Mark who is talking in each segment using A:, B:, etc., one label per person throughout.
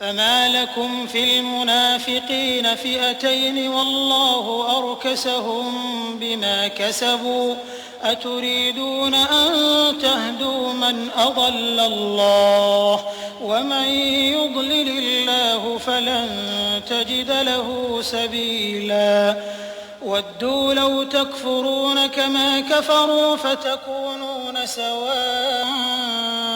A: فما لكم في المنافقين فئتين والله أركسهم بما كسبوا أتريدون أن تهدوا من أضل الله ومن يضلل الله فلن تجد له سبيلا ودوا لو تكفرون كما كفروا فتكونون سواء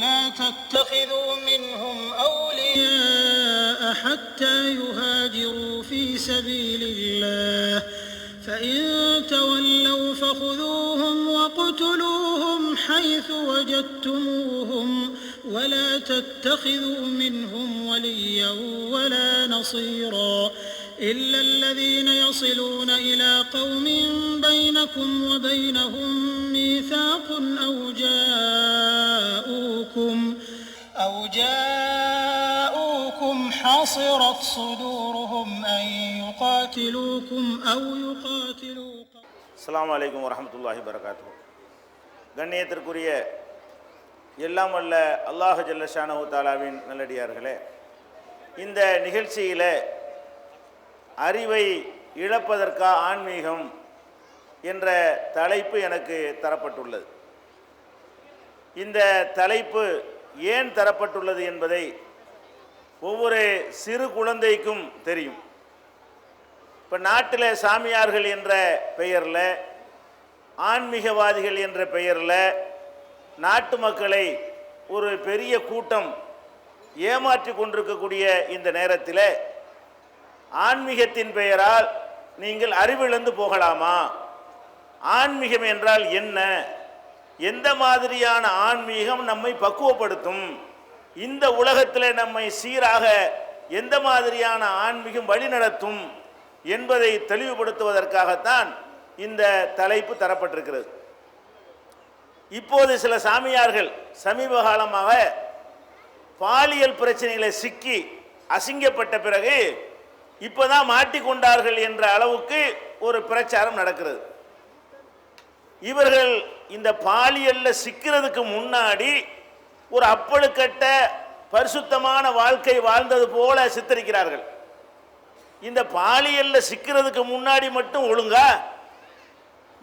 A: فلا تتخذوا منهم أولياء حتى يهاجروا في سبيل الله. فإن تولوا فخذوهم واقتلوهم حيث وجدتموهم ولا تتخذوا منهم وليا ولا نصيرا إلا الذين يصلون إلى قوم بينكم وبينهم ميثاق أو جاءوكم أو جاءوكم حصرت صدورهم أن يقاتلوكم أو يقاتلوا
B: அஸ்ஸலாமு அலைக்கும் வரஹ்மத்துல்லாஹி வரகாத்து கண்ணியத்திற்குரிய எல்லாம் வல்ல அல்லாஹ் ஜல்லஷானஹு தாலாவின் நல்லடியார்களே இந்த நிகழ்ச்சியில் அறிவை இழப்பதற்கா ஆன்மீகம் என்ற தலைப்பு எனக்கு தரப்பட்டுள்ளது. இந்த தலைப்பு ஏன் தரப்பட்டுள்ளது என்பதை ஒவ்வொரு சிறு குழந்தைக்கும் தெரியும். இப்போ நாட்டில் சாமியார்கள் என்ற பெயரில் ஆன்மீகவாதிகள் என்ற பெயரில் நாட்டு மக்களை ஒரு பெரிய கூட்டம் ஏமாற்றி கொண்டிருக்கக்கூடிய இந்த நேரத்தில் ஆன்மீகத்தின் பெயரால் நீங்கள் அறிவிழந்து போகலாமா? ஆன்மீகம் என்றால் என்ன? எந்த மாதிரியான ஆன்மீகம் நம்மை பக்குவப்படுத்தும்? இந்த உலகத்தில் நம்மை சீராக எந்த மாதிரியான ஆன்மீகம் வழிநடத்தும் என்பதை தெளிவுபடுத்துவதற்காகத்தான் இந்த தலைப்பு தரப்பட்டிருக்கிறது. இப்போது சில சாமியார்கள் சமீப காலமாக பாலியல் பிரச்சனைகளை சிக்கி அசிங்கப்பட்ட பிறகு இப்போதான் மாட்டிக்கொண்டார்கள் என்ற அளவுக்கு ஒரு பிரச்சாரம் நடக்கிறது. இவர்கள் இந்த பாலியல்ல சிக்கிறதுக்கு முன்னாடி ஒரு அப்பழுக்கட்ட பரிசுத்தமான வாழ்க்கை வாழ்ந்தது போல சித்தரிக்கிறார்கள். இந்த பாலியலில் சிக்கிறதுக்கு முன்னாடி மட்டும் ஒழுங்கா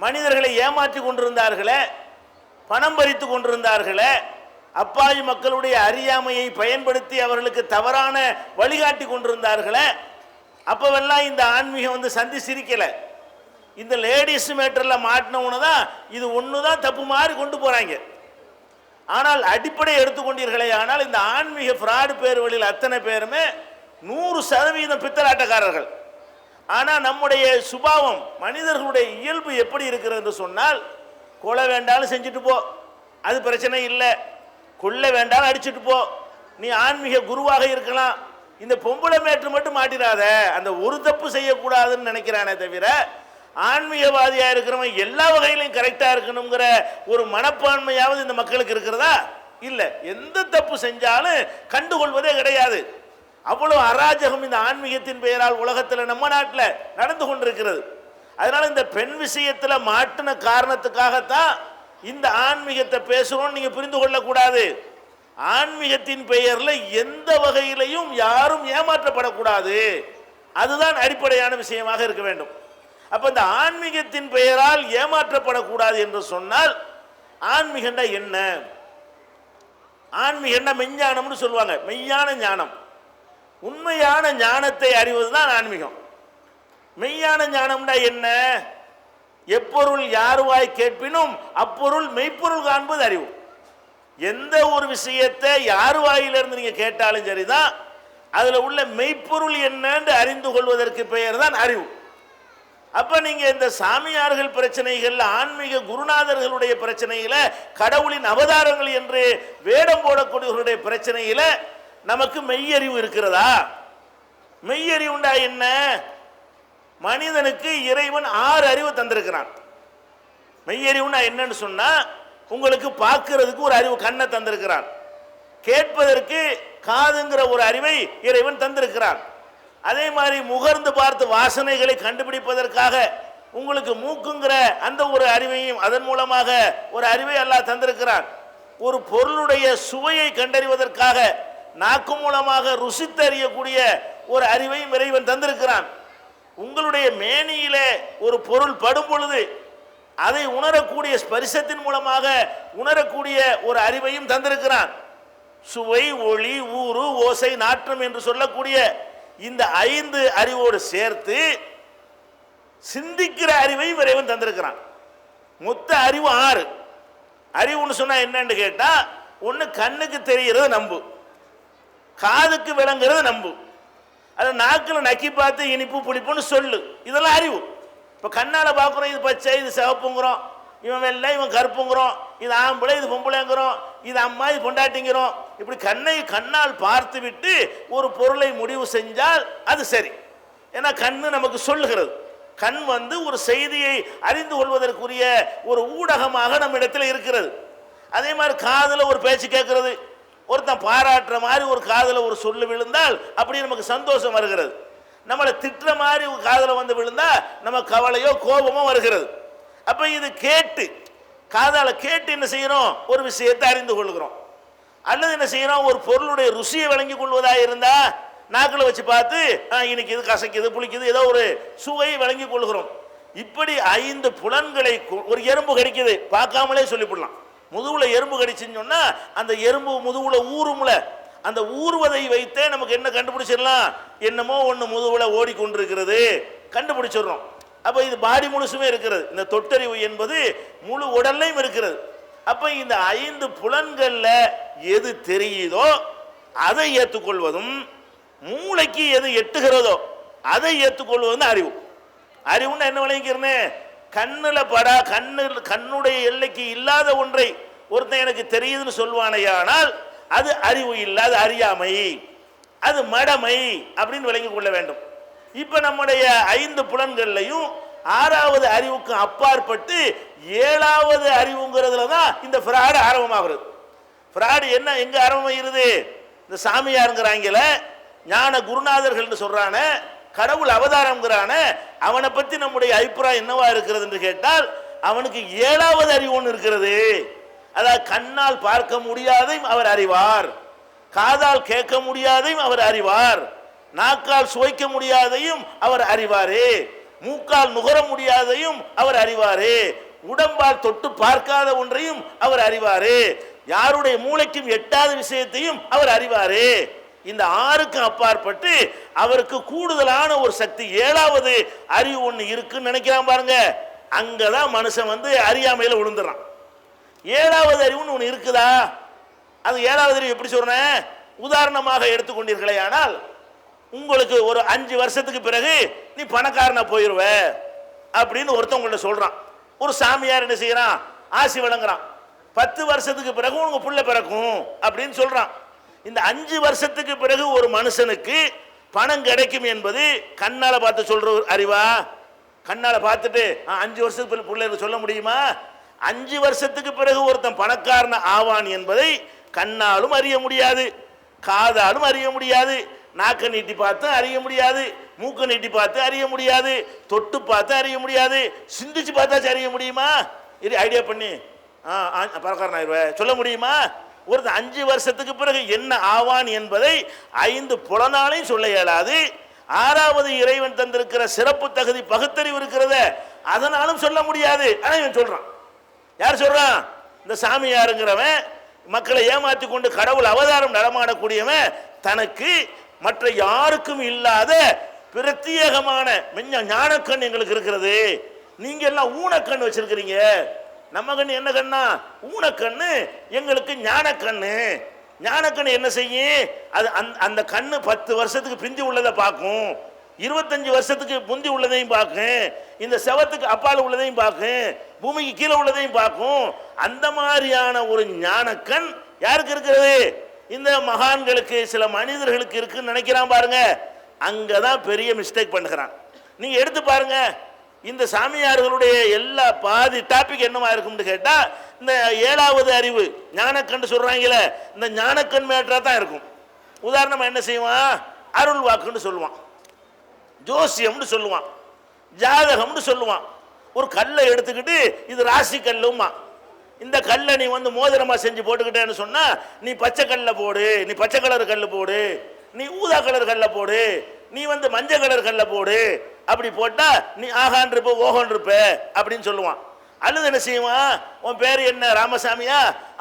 B: மனிதர்களை ஏமாற்றி கொண்டிருந்தார்களே பணம் பறித்து கொண்டிருந்தார்களே அப்பாவி மக்களுடைய அறியாமையை பயன்படுத்தி அவர்களுக்கு தவறான வழிகாட்டி கொண்டிருந்தார்களே அப்போவெல்லாம் இந்த ஆன்மீகம் வந்து சந்தி சிரிக்கலை. இந்த லேடிஸ் மேட்டரில் மாட்டினவனு தான் இது ஒன்று தான் தப்பு மாதிரி கொண்டு போகிறாங்க ஆனால் அடிப்படை எடுத்துக்கொண்டீர்களே ஆனால் இந்த ஆன்மீக ஃப்ராடு பேர் வழியில் அத்தனை பேருமே நூறு சதவீதம் பித்தலாட்டக்காரர்கள். ஆனால் நம்முடைய சுபாவம் மனிதர்களுடைய இயல்பு எப்படி இருக்கிறது என்று சொன்னால் கொலை வேண்டாலும் செஞ்சுட்டு போ அது பிரச்சனை இல்லை. கொள்ள வேண்டாலும் அடிச்சுட்டு போ நீ ஆன்மீக குருவாக இருக்கலாம். இந்த பொம்பளை மேட்டு மட்டும் மாட்டிடாத அந்த ஒரு தப்பு செய்யக்கூடாதுன்னு நினைக்கிறானே தவிர ஆன்மீகவாதியாக இருக்கிறவன் எல்லா வகையிலையும் கரெக்டாக இருக்கணுங்கிற ஒரு மனப்பான்மையாவது இந்த மக்களுக்கு இருக்கிறதா? இல்லை. எந்த தப்பு செஞ்சாலும் கண்டுகொள்வதே கிடையாது. அவ்வளோ அராஜகம் இந்த ஆன்மீகத்தின் பெயரால் உலகத்தில் நம்ம நாட்டில் நடந்து கொண்டிருக்கிறது. அதனால இந்த பெண் விஷயத்தில் மாட்டின காரணத்துக்காகத்தான் இந்த ஆன்மீகத்தை பேசுகிறோம் நீங்கள் புரிந்து கொள்ளக்கூடாது. ஆன்மீகத்தின் பெயரில் எந்த வகையிலையும் யாரும் ஏமாற்றப்படக்கூடாது. அதுதான் அடிப்படையான விஷயமாக இருக்க வேண்டும். அப்போ இந்த ஆன்மீகத்தின் பெயரால் ஏமாற்றப்படக்கூடாது என்று சொன்னால் ஆன்மீகண்டா என்ன? ஆன்மீகண்டா மெஞ்ஞானம்னு சொல்லுவாங்க. மெய்யான ஞானம். உண்மையான ஞானத்தை அறிவது தான் ஆன்மீகம். மெய்யான ஞானம்னா என்ன? எப்பொருள் யாருவாய் கேட்பினும் அப்பொருள் மெய்ப்பொருள் காண்பது அறிவு. எந்த ஒரு விஷயத்தை யார் வாயிலிருந்து நீங்க கேட்டாலும் சரிதான். அதுல உள்ள மெய்ப்பொருள் என்னன்னு அறிந்து கொள்வதற்கு பெயர் தான் அறிவு. அப்போ நீங்கள் இந்த சாமியார்கள் பிரச்சனைகள் ஆன்மீக குருநாதர்களுடைய பிரச்சனையில் கடவுளின் அவதாரங்கள் என்று வேடம் போடக்கூடியவர்களுடைய பிரச்சனையில் நமக்கு மெய்யறிவு இருக்கிறதா? மெய்யறிவுண்டா என்ன? மனிதனுக்கு இறைவன் ஆறு அறிவு தந்திருக்கிறான். மெய்யறிவுனா என்னன்னு சொன்னால் உங்களுக்கு பார்க்கறதுக்கு ஒரு அறிவு கண்ணை தந்திருக்கிறான். கேட்பதற்கு காதுங்கிற ஒரு அறிவை இறைவன் தந்திருக்கிறான். அதே மாதிரி முகர்ந்து பார்த்து வாசனைகளை கண்டுபிடிப்பதற்காக உங்களுக்கு மூக்குங்கிற அந்த ஒரு அறிவையும் அதன் மூலமாக ஒரு அறிவை அல்லாஹ் தந்திருக்கிறான். ஒரு பொருளுடைய சுவையை கண்டறிவதற்காக நாக்கு மூலமாக ருசித்தறியக்கூடிய ஒரு அறிவையும் இறைவன் தந்திருக்கிறான். உங்களுடைய மேனியிலே ஒரு பொருள் படும் பொழுது அதை உணரக்கூடிய ஸ்பரிசத்தின் மூலமாக உணரக்கூடிய ஒரு அறிவையும் தந்திருக்கிறான். சுவை ஒளி ஊறு ஓசை நாற்றம் என்று சொல்லக்கூடிய இந்த ஐந்து அறிவோடு சேர்த்து சிந்திக்கிற அறிவையும் இறைவன் தந்திருக்கிறான். மொத்த அறிவு ஆறு. அறிவுன்னு சொன்னா என்னன்னு கேட்டா ஒன்று கண்ணுக்கு தெரிகிறது நம்பு. காதுக்கு விளங்குறது நம்பு. அது நாக்கில் நக்கி பார்த்து இனிப்பு புளிப்புன்னு சொல்லு. இதெல்லாம் அறிவு. இப்போ கண்ணால் பார்க்குறோம் இது பச்சை இது சிவப்புங்கிறோம். இவன் வெள்ளை இவன் கருப்புங்கிறோம். இது ஆம்பளை இது பொம்பளைங்கிறோம். இது அம்மா இது பொண்டாட்டிங்கிறோம். இப்படி கண்ணை கண்ணால் பார்த்து விட்டு ஒரு பொருளை முடிவு செஞ்சால் அது சரி. ஏன்னா கண்ணு நமக்கு சொல்லுகிறது. கண் வந்து ஒரு செய்தியை அறிந்து கொள்வதற்குரிய ஒரு ஊடகமாக நம்ம இடத்துல இருக்கிறது. அதே மாதிரி காதில் ஒரு பேச்சு கேட்கறது. ஒருத்தன் பாராட்டுற மாதிரி ஒரு காதில் ஒரு சொல்லு விழுந்தால் அப்படி நமக்கு சந்தோஷம் வருகிறது. நம்மளை திட்டுற மாதிரி ஒரு காதில் வந்து விழுந்தால் நம்ம கவலையோ கோபமோ வருகிறது. அப்போ இது கேட்டு காதால் கேட்டு என்ன செய்கிறோம் ஒரு விஷயத்தை அறிந்து கொள்கிறோம். அல்லது என்ன செய்கிறோம் ஒரு பொருளுடைய ருசியை வழங்கி கொள்வதாக இருந்தால் நாக்கில் வச்சு பார்த்து இன்னைக்கு இது கசைக்குது புளிக்குது ஏதோ ஒரு சுவையை விளங்கி கொள்கிறோம். இப்படி ஐந்து புலன்களை கொ- ஒரு எறும்பு கடிக்குது. பார்க்காமலே சொல்லிவிடலாம். முதுகுல எறும்பு கடிச்சுன்னு சொன்னால் அந்த எறும்பு முதுகுல ஊறும்ல. அந்த ஊறுவதை வைத்தே நமக்கு என்ன கண்டுபிடிச்சிடலாம்? என்னமோ ஒன்று முதுகுல ஓடிக்கொண்டிருக்கிறது. கண்டுபிடிச்சிடுறோம். அப்போ இது பாடி முழுசுமே இருக்கிறது. இந்த தொட்டறிவு என்பது முழு உடல்லையும் இருக்கிறது. அப்போ இந்த ஐந்து புலன்களில் எது தெரியுதோ அதை ஏற்றுக்கொள்வதும் மூளைக்கு எது எட்டுகிறதோ அதை ஏற்றுக்கொள்வதும் அறிவு. அறிவுன்னு என்ன விளங்கிக்கிறனே? கண்ணில் படா கண்ணு கண்ணுடைய எல்லைக்கு இல்லாத ஒன்றை ஒருத்தன் எனக்கு தெரியுதுன்னு சொல்வானேயானால் அது அறிவு இல்லாத அறியாமை. அது மடமை அப்படின்னு விளங்கிக் கொள்ள வேண்டும். இப்போ நம்முடைய ஐந்து புலன்கள்லையும் ஆறாவது அறிவுக்கு அப்பாற்பட்டு ஏழாவது அறிவுங்கிறதுல தான் இந்த ஃப்ராடு ஆரம்பமாகிறது. ஃப்ராடு என்ன எங்கே ஆரம்பமாகிறது? இந்த சாமியாருங்கிறாங்கள ஞான குருநாதர்கள்னு சொல்கிறான கடவுள் அவதாரங்கிறான அவனை பற்றி நம்முடைய அபிப்பிராயம் என்னவா இருக்கிறது என்று கேட்டால் அவனுக்கு ஏழாவது அறிவு ஒன்று இருக்கிறது. அதாவது கண்ணால் பார்க்க முடியாதையும் அவர் அறிவார் காதால் கேட்க முடியாதையும் அவர் அறிவார். நாக்கால் சுவைக்க முடியாதையும் அவர் அறிவாரே. மூக்கால் நுகர முடியாதையும் அவர் அறிவாரே. உடம்பால் தொட்டு பார்க்காத ஒன்றையும் அவர் அறிவாரே. யாருடைய மூளைக்கும் எட்டாத விஷயத்தையும் அவர் அறிவாரே. இந்த ஆறுக்கும் அப்பாற்பட்டு அவருக்கு கூடுதலான ஒரு சக்தி ஏழாவது அறிவு ஒன்று இருக்குன்னு நினைக்கிறான் பாருங்க. அங்கதான் மனுஷன் வந்து அறியாமையில விழுந்துறான். ஏழாவது அறிவுன்னு ஒன்று இருக்குதா? அது ஏழாவது அறிவு எப்படி சொல்றேன்? உதாரணமாக எடுத்துக்கொண்டீர்களே ஆனால் உங்களுக்கு ஒரு அஞ்சு வருஷத்துக்கு பிறகு நீ பணக்காரனை போயிடுவ அப்படின்னு ஒருத்தவங்கள்ட்ட சொல்றான். ஒரு சாமியார் என்ன செய்யறான்? ஆசி வழங்குறான். பத்து வருஷத்துக்கு பிறகு உங்க புள்ள பிறக்கும் அப்படின்னு சொல்றான். இந்த அஞ்சு வருஷத்துக்கு பிறகு ஒரு மனுஷனுக்கு பணம் கிடைக்கும் என்பது கண்ணால பார்த்து சொல்ற ஒரு அறிவா? கண்ணால பார்த்துட்டு அஞ்சு வருஷத்துக்கு பிறகு பிள்ளைகளுக்கு சொல்ல முடியுமா? அஞ்சு வருஷத்துக்கு பிறகு ஒருத்தன் பணக்காரன் ஆவான் என்பதை கண்ணாலும் அறிய முடியாது காதாலும் அறிய முடியாது. நாக்கை நீட்டி பார்த்து அறிய முடியாது மூக்கை நீட்டி பார்த்து அறிய முடியாது தொட்டு பார்த்து அறிய முடியாது சிந்திச்சு பார்த்தாச்சும் அறிய முடியுமா? இது ஐடியா பண்ணி. ஆ ஆ, ஆயிடுவேன் சொல்ல முடியுமா? ஒருத்தன் அஞ்சு வருஷத்துக்கு பிறகு என்ன ஆவான் என்பதை ஐந்து புலனாலையும் சொல்ல இயலாது. ஆறாவது இறைவன் தந்திருக்கிற சிறப்பு தகுதி பகுத்தறிவு இருக்கிறத அதனாலும் சொல்ல முடியாது. ஆனால் இவன் சொல்கிறான் யார் சொல்கிறான் இந்த சாமியாருங்கிறவன் மக்களை ஏமாற்றி கொண்டு கடவுள் அவதாரம் நடமாடக்கூடியவன் தனக்கு மற்ற யாருக்கும் இல்லாத பிரத்யேகமான மெஞ்ச ஞானக்கண் எங்களுக்கு இருக்கிறது. நீங்க எல்லாம் ஊனக்கண் வச்சிருக்கிறீங்க. நம்ம கண்ணு என்ன கண்ணா? ஊனக்கண்ணு. எங்களுக்கு ஞானக்கண்ணு. ஞானக்கண்ணு என்ன செய்யும்? அது அந்த அந்த கண்ணு பத்து வருஷத்துக்கு பிந்தி உள்ளதை பார்க்கும். இருபத்தஞ்சு வருஷத்துக்கு முந்தி உள்ளதையும் பார்க்கும். இந்த செவத்துக்கு அப்பால் உள்ளதையும் பார்க்கும். பூமிக்கு கீழே உள்ளதையும் பார்க்கும். அந்த மாதிரியான ஒரு ஞானக்கண் யாருக்கு இருக்கிறது? இந்த மகான்களுக்கு சில மனிதர்களுக்கு இருக்குன்னு நினைக்கிறான் பாருங்க. அங்கே தான் பெரிய மிஸ்டேக் பண்ணுகிறான். நீங்கள் எடுத்து பாருங்க. இந்த சாமியார்களுடைய எல்லா பாதி டாபிக் என்னவா இருக்கும்னு கேட்டால் இந்த ஏழாவது அறிவு ஞானக்கண்டு சொல்கிறாங்களே இந்த ஞானக்கண் மேட்டராக தான் இருக்கும். உதாரணமாக என்ன செய்வான்? அருள் வாக்குன்னு சொல்லுவான். ஜோசியம்னு சொல்லுவான். ஜாதகம்னு சொல்லுவான். ஒரு கல்லை எடுத்துக்கிட்டு இது ராசி கல்லுமா இந்த கல்லை நீ வந்து மோதிரமாக செஞ்சு போட்டுக்கிட்டேன்னு சொன்னால் நீ பச்சை கல்லை போடு நீ பச்சை கலர் கல் போடு நீ ஊதா கலர் கல்லை போடு நீ வந்து மஞ்சள் கலர் கல்லை போடு அப்படி போட்டால் நீ ஆகான் இருப்ப ஓகன் இருப்ப அப்படின்னு சொல்லுவான். அல்லது என்ன செய்வான்? உன் பேர் என்ன? ராமசாமியா?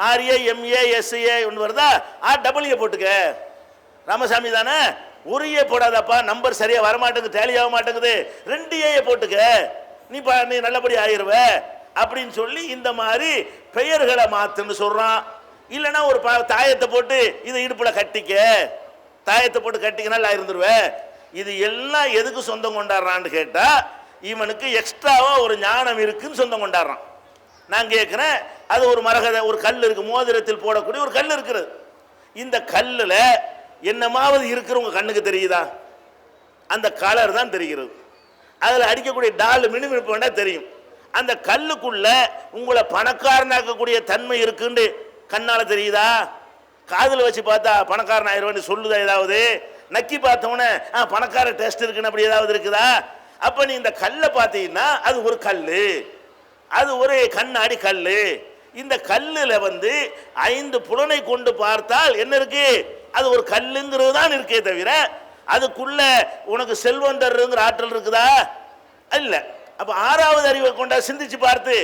B: ஆர்ஏ எம்ஏ எஸ்ஏ ஒன்று வருதா? ஆ டபுள்யூ போட்டுக்க. ராமசாமி தானே? உரிய போடாதப்பா நம்பர் சரியாக வரமாட்டேங்குது டேலி ஆக மாட்டேங்குது ரெண்டு ஏ போட்டுக்க. நீ பா நீ நல்லபடி ஆயிருவ. அப்படின்னு சொல்லி இந்த மாதிரி பெயர்களை மாத்துன்னு சொல்றான். இல்லைன்னா ஒரு ப- தாயத்தை போட்டு இதை இடுப்புல கட்டிக்க. தாயத்தை போட்டு கட்டிக்க நல்லா இது எல்லாம் எதுக்கு சொந்தம் கொண்டாடுறான்னு கேட்டா இவனுக்கு எக்ஸ்ட்ராவா ஒரு ஞானம் இருக்குன்னு சொந்தம் கொண்டாடுறான். நான் கேட்குறேன் அது ஒரு மரகத ஒரு கல் இருக்கு மோதிரத்தில் போடக்கூடிய ஒரு கல் இருக்கிறது இந்த கல்லில் என்னமாவது இருக்கிறவங்க கண்ணுக்கு தெரியுதா? அந்த கலர் தான் தெரிகிறது. அதில் அடிக்கக்கூடிய டால் மினுமினுப்பு வேணா தெரியும். அந்த கல்லுக்குள்ள உங்களை பணக்காரனாக்கக்கூடிய தன்மை இருக்குன்னு கண்ணால் தெரியுதா? காதில் வச்சு பார்த்தா பணக்காரன் ஆயிடுவேன்னு சொல்லுதா ஏதாவது? நக்கி பார்த்தவொடனே ஆ பணக்கார டெஸ்ட் இருக்குன்னு அப்படி ஏதாவது இருக்குதா? அப்போ நீ இந்த கல்லை பார்த்தீங்கன்னா அது ஒரு கல் அது ஒரு கண்ணாடி கல் இந்த கல்லில் வந்து ஐந்து புலனை கொண்டு பார்த்தால் என்ன இருக்கு? அது ஒரு கல்லுங்கிறது தான் இருக்கே தவிர அதுக்குள்ள உனக்கு செல்வந்தர்ங்கிற ஆற்றல் இருக்குதா? இல்லை. அப்போ ஆறாவது அறிவை கொண்டா சிந்திச்சு பார்த்து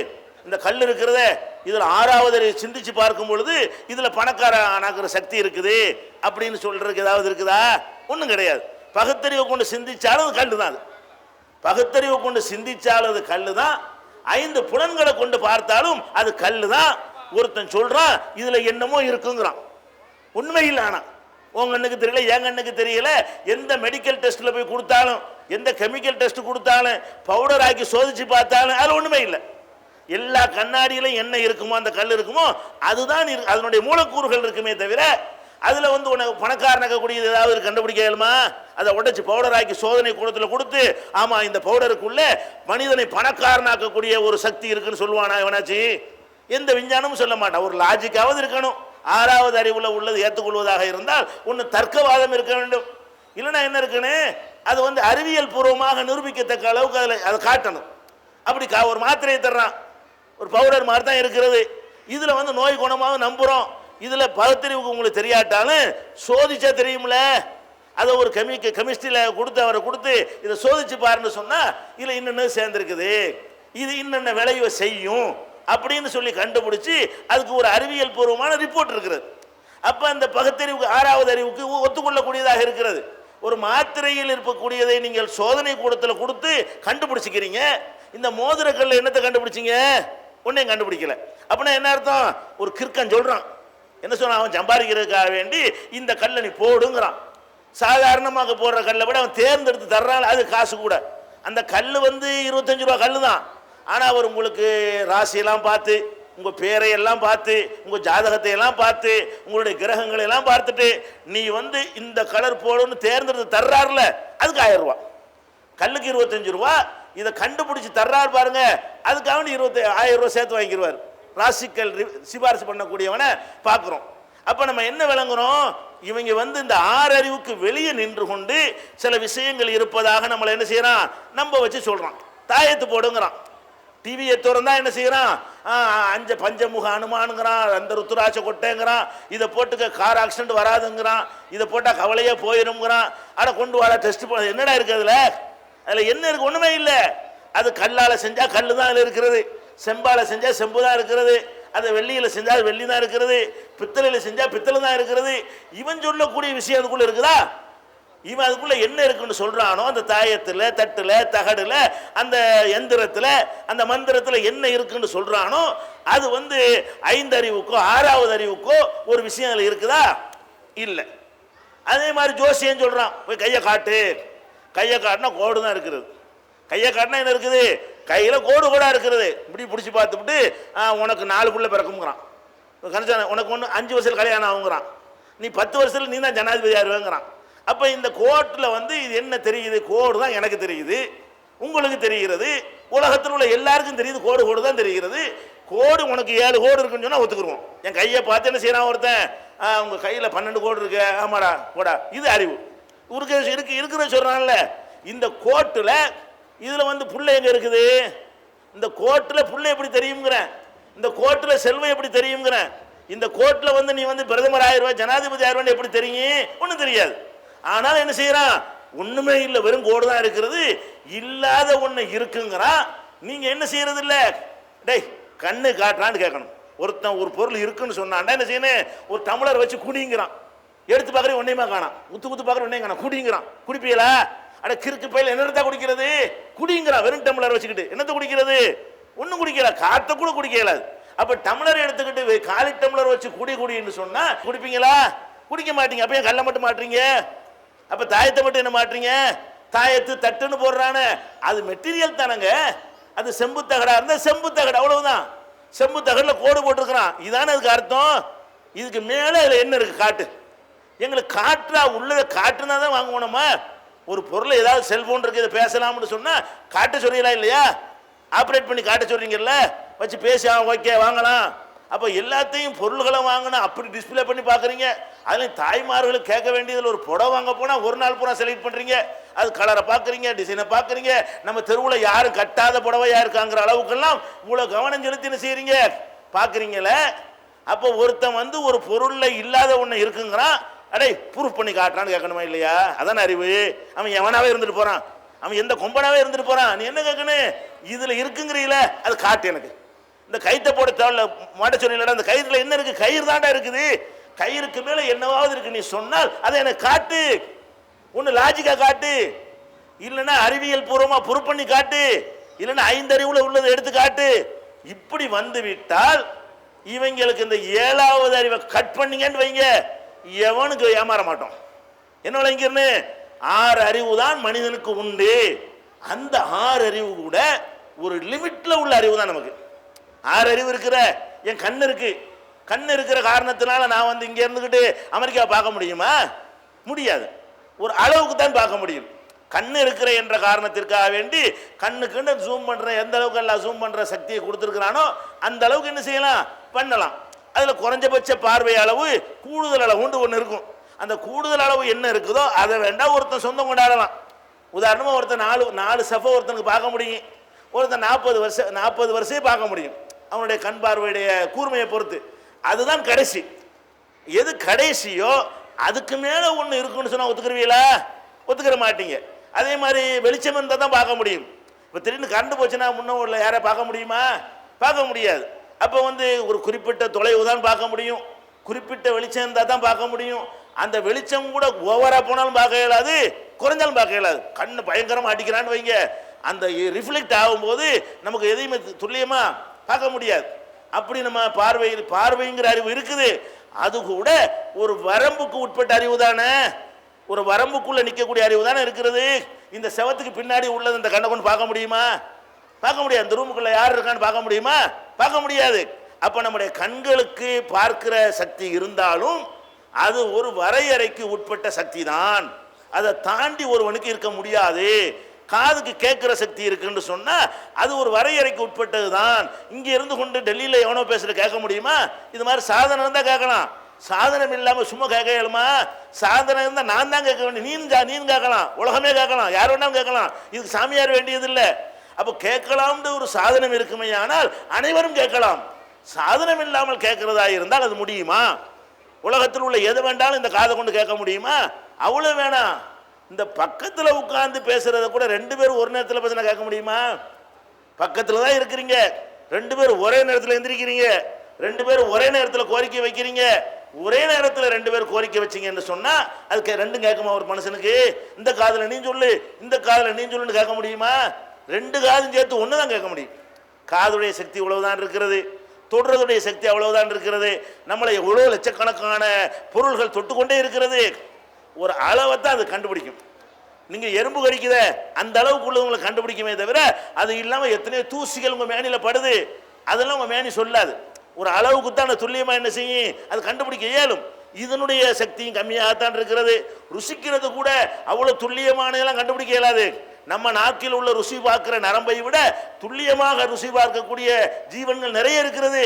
B: இந்த கல் இருக்கிறத இதில் ஆறாவது அறிவை சிந்திச்சு பார்க்கும் பொழுது இதில் பணக்கார ஆனாக்குற சக்தி இருக்குது அப்படின்னு சொல்றதுக்கு ஏதாவது இருக்குதா? ஒன்றும் கிடையாது. பகுத்தறிவை கொண்டு சிந்திச்சாலும் அது கல் தான் அது. பகுத்தறிவை கொண்டு சிந்திச்சாலும் அது கல் தான் ஐந்து புலன்களை கொண்டு பார்த்தாலும் அது கல் தான் ஒருத்தன் சொல்றான் இதில் என்னமோ இருக்குங்கிறான். உண்மையில ஆனால் உங்க அண்ணுக்கு கண்ணுக்கு தெரியல என் கண்ணுக்கு தெரியல எந்த மெடிக்கல் டெஸ்ட்ல போய் கொடுத்தாலும் எந்த கெமிக்கல் டெஸ்ட் கொடுத்தாலும் பவுடர் ஆக்கி சோதிச்சு பார்த்தாலும் அது ஒன்றுமே இல்லை. எல்லா கண்ணாடியிலும் என்ன இருக்குமோ அந்த கல் இருக்குமோ அதுதான் அதனுடைய மூலக்கூறுகள் இருக்குமே தவிர அதில் வந்து உனக்கு பணக்காரனாக்கக்கூடியது ஏதாவது கண்டுபிடிக்க இயலுமா? அதை உடைச்சி பவுடர் ஆக்கி சோதனை கூடத்தில் கொடுத்து ஆமாம் இந்த பவுடருக்குள்ளே மனிதனை பணக்காரனாக்கக்கூடிய ஒரு சக்தி இருக்குன்னு சொல்லுவானா இவனாச்சு? எந்த விஞ்ஞானமும் சொல்ல மாட்டான் ஒரு லாஜிக்காவது இருக்கணும். ஆறாவது அறிவுல உள்ளது ஏற்றுக்கொள்வதாக இருந்தால் ஒன்று தர்க்கவாதம் இருக்க வேண்டும். இல்லைன்னா என்ன இருக்குன்னு? அது வந்து அறிவியல் பூர்வமாக நிரூபிக்கத்தக்க அளவுக்கு அதில் அதை காட்டணும். அப்படி கா ஒரு மாத்திரையை தர்றான். ஒரு பவுடர் மாதிரி தான் இருக்கிறது. இதில் வந்து நோய் குணமாக நம்புகிறோம் இதில் பகுத்தறிவுக்கு உங்களுக்கு தெரியாட்டாலும் சோதிச்சா தெரியும்ல. அதை ஒரு கெமிக்க கெமிஸ்ட்ரியில் கொடுத்து அவரை கொடுத்து இதை சோதிச்சு பாருன்னு சொன்னால் இதில் இன்னென்ன சேர்ந்துருக்குது. இது இன்னென்ன விளைவை செய்யும் அப்படின்னு சொல்லி கண்டுபிடிச்சி அதுக்கு ஒரு அறிவியல் பூர்வமான ரிப்போர்ட் இருக்கிறது. அப்போ அந்த பகுத்தறிவுக்கு ஆறாவது அறிவுக்கு ஒத்துக்கொள்ளக்கூடியதாக இருக்கிறது. ஒரு மாத்திரையில் இருக்கக்கூடியதை நீங்கள் சோதனை கூடத்தில் கொடுத்து கண்டுபிடிச்சிக்கிறீங்க. இந்த மோதிரக்கல்ல என்னத்தை கண்டுபிடிச்சீங்க? ஒன்றையும் கண்டுபிடிக்கல. அப்படின்னா என்ன அர்த்தம்? ஒரு கிறுக்கன் சொல்கிறான் என்ன சொன்னான்? அவன் சம்பாதிக்கிறதுக்காக வேண்டி இந்த கல்லை நீ போடுங்கிறான். சாதாரணமாக போடுற கல்லை விட அவன் தேர்ந்தெடுத்து தர்றான். அது காசு கூட. அந்த கல் வந்து இருபத்தஞ்சு ரூபா கல் தான் ஆனால் அவர் உங்களுக்கு ராசியெல்லாம் பார்த்து உங்கள் பேரையெல்லாம் பார்த்து உங்கள் ஜாதகத்தை எல்லாம் பார்த்து உங்களுடைய கிரகங்களை எல்லாம் பார்த்துட்டு நீ வந்து இந்த கலர் போடணும்னு தேர்ந்தெடுத்து தர்றாருல அதுக்கு ஆயிரம் ரூபா கல்லுக்கு இருபத்தஞ்சு ரூபா இதை கண்டுபிடிச்சி தர்றாரு பாருங்க அதுக்காக இருபத்தி ஆயிரம் ரூபா சேர்த்து வாங்கிடுவார் ராசிக்கல் ரி- சிபாரிசு பண்ணக்கூடியவனை பார்க்குறோம். அப்போ நம்ம என்ன விளங்குறோம்? இவங்க வந்து இந்த ஆறறிவுக்கு வெளியே நின்று கொண்டு சில விஷயங்கள் இருப்பதாக நம்மளை என்ன செய்யறான்? நம்ம வச்சு சொல்றான். தாயத்து போடுங்கிறான். டிவியை திறந்தா என்ன செய்கிறான் ஆ, அஞ்ச பஞ்சமுக அனுமானுங்கிறான் அந்த ருத்துராட்ச கொட்டைங்கிறான் இதை போட்டுக்க கார் ஆக்சிடென்ட் வராதுங்கிறான் இதை போட்டால் கவலையே போயிடும்ங்கிறான். ஆனால் கொண்டு வர டெஸ்ட் பண்ண என்னடா இருக்குது அதில்? அதில் என்ன இருக்குது ஒன்றுமே இல்லை. அது கல்லால் செஞ்சால் கல் தான் அதில் இருக்கிறது. செம்பால் செஞ்சால் செம்பு தான் இருக்கிறது. அதை வெள்ளியில் செஞ்சால் வெள்ளி தான் இருக்கிறது. பித்தளையில் செஞ்சால் பித்தளை தான் இருக்கிறது. இவன் சொல்லக்கூடிய விஷயம் அதுக்குள்ளே இருக்குதா? இவன் அதுக்குள்ள என்ன இருக்குன்னு சொல்றானோ அந்த தாயத்துல தட்டுல தகடுல அந்த எந்திரத்துல அந்த மந்திரத்துல என்ன இருக்குன்னு சொல்றானோ அது வந்து ஐந்து அறிவுக்கோ ஆறாவது அறிவுக்கோ ஒரு விஷயம் அதுல இருக்குதா? இல்லை. அதே மாதிரி ஜோசியன் சொல்றான் போய் கையை காட்டு. கையை காட்டினா கோடு தான் இருக்கிறது. கையை காட்டினா என்ன இருக்குது? கையில கோடு கூட இருக்கிறது இப்படி பிடிச்சி பார்த்துவிட்டு உனக்கு நாலு புள்ள பிறக்குங்கிறான் கணிச்சான உனக்கு ஒன்று அஞ்சு வருஷத்துல கல்யாணம் ஆகுங்கிறான் நீ பத்து வருஷத்துல நீ தான் ஜனாதிபதி ஆயிருவேங்கிறான் அப்போ இந்த கோட்டில் வந்து இது என்ன தெரியுது? கோடு தான் எனக்கு தெரியுது. உங்களுக்கு தெரிகிறது. உலகத்தில் உள்ள எல்லாருக்கும் தெரியுது. கோடு கோடு தான் தெரிகிறது. கோடு உனக்கு ஏழு கோடு இருக்குன்னு சொன்னால் ஒத்துக்குருவோம். என் கையை பார்த்து என்ன செய்யறான் ஒருத்தன்? உங்கள் கையில் பன்னெண்டு கோடு இருக்கு. ஆமாடா போடா. இது அறிவு. இருக்கு இருக்கு இருக்கிற சொல்கிறான்ல இந்த கோட்டில் இதில் வந்து புள்ள எங்கே இருக்குது? இந்த கோட்டில் புள்ள எப்படி தெரியுங்கிறேன் இந்த கோட்டில் செல்வம் எப்படி தெரியுங்கிறேன் இந்த கோட்டில் வந்து நீ வந்து பிரதமர் ஆயிரம் ரூபாய் ஜனாதிபதி ஆயிரம் ரூபாய் எப்படி தெரியும்? ஒன்றும் தெரியாது. ஆனால் என்ன செய்யறான்? ஒண்ணுமே இல்லை வெறும் கோடு தான் இருக்கிறது. இல்லாத ஒன்று இருக்குங்கிறான் நீங்க என்ன செய்யறது இல்ல டேய் கண்ணு காட்டுறான்னு கேட்கணும். ஒருத்தன் ஒரு பொருள் இருக்குன்னு சொன்னான்டா என்ன செய்யணும்? ஒரு டம்ளர் வச்சு குடிங்கிறான். எடுத்து பார்க்குற ஒன்றையுமா காணாம். உத்து குத்து பார்க்குற ஒன்றையும் காணாம். குடிங்கிறான். குடிப்பீங்களா? அட கிறுக்கு என்ன என்னதான் குடிக்கிறது? குடிங்கிறான் வெறும் டம்ளர் வச்சுக்கிட்டு. என்னத்தை குடிக்கிறது? ஒன்றும் குடிக்கல. காற்றை கூட குடிக்கல. அப்ப டம்ளர் எடுத்துக்கிட்டு காலி டம்ளர் வச்சு குடி குடின்னு சொன்னா குடிப்பீங்களா? குடிக்க மாட்டீங்க. அப்ப ஏன் கல்ல மட்டும் மாட்டுறீங்க? அப்ப தாயத்தை மட்டும் என்ன மாட்டீங்க தாயத்து தட்டுன்னு போடுறானே. அது மெட்டீரியல் தானங்க. அது செம்பு தகடா இருந்தால் செம்பு தகடு அவ்வளவுதான். செம்பு தகடில் கோடு போட்டிருக்கிறான். இதானே அதுக்கு அர்த்தம்? இதுக்கு மேலே அதில் என்ன இருக்கு? காட்டு. எங்களுக்கு காற்றா உள்ளதை காட்டுனா தான் வாங்குவோமா ஒரு பொருளை ஏதாவது செல்போன் இருக்கு இதை பேசலாம்னு சொன்னால் காட்ட சொல்றீங்களா இல்லையா? ஆப்ரேட் பண்ணி காட்ட சொல்றீங்கல்ல? வச்சு பேசி ஓகே வாங்கலாம். அப்போ எல்லாத்தையும் பொருள்களை வாங்கினா அப்படி டிஸ்ப்ளே பண்ணி பார்க்குறீங்க. அதுலேயும் தாய்மார்களுக்கு கேட்க வேண்டியதில் ஒரு புடவை வாங்க போனால் ஒரு நாள் பூரா செலக்ட் பண்ணுறீங்க அது கலரை பார்க்குறீங்க டிசைனை பார்க்குறீங்க. நம்ம தெருவில் யாரும் கட்டாத புடவையாக இருக்காங்கிற அளவுக்கெல்லாம் இவ்வளோ கவனம் செலுத்தி என்ன செய்கிறீங்க பார்க்குறீங்களே அப்போ ஒருத்தன் வந்து ஒரு பொருளில் இல்லாத ஒன்று இருக்குங்கிறான். அடே ப்ரூஃப் பண்ணி காட்டுறான்னு கேட்கணுமா இல்லையா? அதான் அறிவு. அவன் எவனாவே இருந்துட்டு போகிறான் அவன் எந்த கொம்பனாவே இருந்துட்டு போகிறான் நீ என்ன கேட்கணும்? இதில் இருக்குங்கிறீல அது காட்டு எனக்கு. இந்த கைத்தை போட தேவையில்ல. மாட்ட சொன்னீங்களா அந்த கயிறுல என்ன இருக்கு? கயிறு தாண்டா இருக்குது. கயிறுக்கு மேல என்னவாவது இருக்கு. நீ சொன்னால் அதை எனக்கு காட்டு. ஒன்று லாஜிக்கா காட்டு. இல்லைன்னா அறிவியல் பூர்வமா ப்ரூவ் பண்ணி காட்டு. இல்லைன்னா ஐந்தறிவுல உள்ளதை எடுத்து காட்டு. இப்படி வந்து விட்டால் இவங்களுக்கு இந்த ஏழாவது அறிவை கட் பண்ணீங்கன்னு வைங்க. எவனுக்கு ஏமாற மாட்டோம். என்ன விளங்கிருன்னு ஆறு அறிவு தான் மனிதனுக்கு உண்டு. அந்த ஆறு அறிவு கூட ஒரு லிமிட்ல உள்ள அறிவு தான் நமக்கு. ஆறு அறிவு இருக்கிற என் கண் இருக்கு. கண் இருக்கிற காரணத்தினால நான் வந்து இங்கே இருந்துக்கிட்டு அமெரிக்கா பார்க்க முடியுமா? முடியாது. ஒரு அளவுக்கு தான் பார்க்க முடியும். கண் இருக்கிற என்ற காரணத்திற்காக வேண்டி கண்ணுக்குன்னு ஜூம் பண்ணுற எந்த அளவுக்கு எல்லாம் ஜூம் பண்ணுற சக்தியை கொடுத்துருக்கிறானோ அந்த அளவுக்கு என்ன செய்யலாம்? பண்ணலாம். அதில் குறைஞ்சபட்ச பார்வை அளவு கூடுதல் அளவுண்டு ஒன்று இருக்கும். அந்த கூடுதல் அளவு என்ன இருக்குதோ அதை வேண்டாம் ஒருத்தன் சொந்தம் கொண்டாடலாம். உதாரணமாக ஒருத்தன் நாலு நாலு சஃபை ஒருத்தனுக்கு பார்க்க முடியும். ஒருத்தன் நாற்பது வருஷம் நாற்பது வருஷம் பார்க்க முடியும். அவனுடைய கண் பார்வையுடைய கூர்மையை பொறுத்து. அதுதான் கடைசி. எது கடைசியோ அதுக்கு மேலே ஒன்று இருக்குன்னு சொன்னால் ஒத்துக்கிறீங்களா? ஒத்துக்கிற மாட்டீங்க. அதே மாதிரி வெளிச்சம் இருந்தால் தான் பார்க்க முடியும். இப்போ திடீர்னு கரண்ட் போச்சுன்னா முன்ன உள்ள யாரை பார்க்க முடியுமா? பார்க்க முடியாது. அப்போ வந்து ஒரு குறிப்பிட்ட தொலைவு தான் பார்க்க முடியும். குறிப்பிட்ட வெளிச்சம் இருந்தால் தான் பார்க்க முடியும். அந்த வெளிச்சம் கூட ஓவராக போனாலும் பார்க்க இயலாது குறைஞ்சாலும் பார்க்க இயலாது. கண் பயங்கரமாக அடிக்கிறான்னு வைங்க. அந்த ரிஃப்ளெக்ட் ஆகும்போது நமக்கு எதையுமே துல்லியமாக பார்க்க முடியாது. அப்படி நம்ம பார்வை பார்வைங்கிற அறிவு இருக்குது. அது கூட ஒரு வரம்புக்கு உட்பட்ட அறிவு தானே? ஒரு வரம்புக்குள்ள நிற்கக்கூடிய அறிவு தானே இருக்கிறது? இந்த செவத்துக்கு பின்னாடி உள்ளது இந்த கண்ணை கொண்டு பார்க்க முடியுமா? பார்க்க முடியாது. இந்த ரூமுக்குள்ள யார் இருக்கான்னு பார்க்க முடியுமா? பார்க்க முடியாது. அப்ப நம்முடைய கண்களுக்கு பார்க்கிற சக்தி இருந்தாலும் அது ஒரு வரையறைக்கு உட்பட்ட சக்தி தான் அதை தாண்டி ஒருவனுக்கு இருக்க முடியாது. காதுக்கு கேட்குற சக்தி இருக்குன்னு சொன்னால் அது ஒரு வரையறைக்கு உட்பட்டது தான் இங்கே இருந்து கொண்டு டெல்லியில் எவனோ பேசுகிற கேட்க முடியுமா? இது மாதிரி சாதனை இருந்தால் கேட்கலாம். சாதனம் இல்லாமல் சும்மா கேட்க இயலுமா? சாதனை இருந்தால் நான் தான் கேட்க வேண்டிய நீ நீன் கேட்கலாம். உலகமே கேட்கலாம். யார் வேணாலும் கேட்கலாம். இதுக்கு சாமியார் வேண்டியது இல்லை அப்போ கேட்கலாம்னு ஒரு சாதனம் இருக்குமே ஆனால் அனைவரும் கேட்கலாம். சாதனம் இல்லாமல் கேட்கிறதா இருந்தால் அது முடியுமா? உலகத்தில் உள்ள எது வேண்டாலும் இந்த காதை கொண்டு கேட்க முடியுமா? அவ்வளோ வேணாம். இந்த பக்கத்தில் உட்கார்ந்து பேசுறத கூட ரெண்டு பேரும் ஒரு நேரத்தில் பேசினா கேட்க முடியுமா? பக்கத்தில் தான் இருக்கிறீங்க. ரெண்டு பேரும் ஒரே நேரத்தில் எந்திரிக்கிறீங்க. ரெண்டு பேரும் ஒரே நேரத்தில் கோரிக்கை வைக்கிறீங்க. ஒரே நேரத்தில் ரெண்டு பேரும் கோரிக்கை வச்சீங்கன்னு சொன்னால் அதுக்கு ரெண்டும் கேட்குமா ஒரு மனுஷனுக்கு? இந்த காதில் நீ சொல்லு இந்த காதில் நீ சொல்லுன்னு கேட்க முடியுமா? ரெண்டு காதும் சேர்த்து ஒன்று தான் கேட்க முடியும். காதுடைய சக்தி இவ்வளவுதான் இருக்கிறது. தொடுறதுடைய சக்தி அவ்வளவுதான் இருக்கிறது. நம்மளை எவ்வளோ லட்சக்கணக்கான பொருள்கள் தொட்டுக்கொண்டே இருக்கிறது. ஒரு அளவை தான் அது கண்டுபிடிக்கும். நீங்க எறும்பு கடிக்குத அந்த அளவுக்கு உள்ளவங்களை கண்டுபிடிக்குமே தவிர அது இல்லாமல் எத்தனையோ தூசிகள் உங்க மேனில படுது. அதெல்லாம் உங்க மேனி சொல்லாது. ஒரு அளவுக்கு தான் துல்லியமா என்ன செய்யும்? அது கண்டுபிடிக்க இயலும். இதனுடைய சக்தியும் கம்மியாகத்தான் இருக்கிறது. ருசிக்கிறது கூட அவ்வளவு துல்லியமானதெல்லாம் கண்டுபிடிக்க இயலாது. நம்ம நாக்கில் உள்ள ருசி பார்க்கிற நரம்பை விட துல்லியமாக ருசி பார்க்கக்கூடிய ஜீவன்கள் நிறைய இருக்கிறது.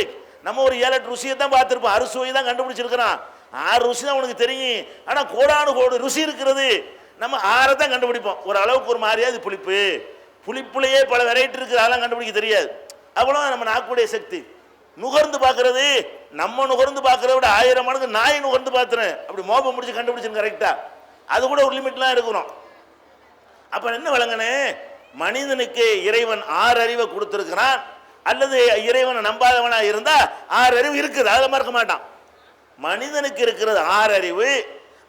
B: நம்ம ஒரு ஏழு ருசியை தான் பார்த்துருப்போம். அறுசுவை தான் கண்டுபிடிச்சிருக்கிறான். ஆறு ருசி தான் உனக்கு தெரியும். ஆனால் கோடானு கோடு ருசி இருக்கிறது. நம்ம ஆறை தான் கண்டுபிடிப்போம். ஒரு அளவுக்கு ஒரு மாதிரியாது புளிப்பு. புளிப்புலையே பல வெரைட்டி இருக்குது அதெல்லாம் கண்டுபிடிக்க தெரியாது. அவ்வளோ நம்ம நாக்குடைய சக்தி. நுகர்ந்து பார்க்கறது நம்ம நுகர்ந்து பார்க்கறத விட ஆயிரம் மடங்கு நாய் நுகர்ந்து பார்த்துறேன். அப்படி மோபம் முடிச்சு கண்டுபிடிச்சேன் கரெக்டாக அது கூட ஒரு லிமிட்லாம் இருக்கிறோம் அப்போ என்ன விளங்கனே? மனிதனுக்கு இறைவன் ஆறு அறிவை கொடுத்துருக்கிறான். அல்லது இறைவனை நம்பாதவனாக இருந்தால் ஆறு அறிவு இருக்குது. அதை மறக்க மாட்டான். மனிதனுக்கு இருக்கிறது ஆறு அறிவு.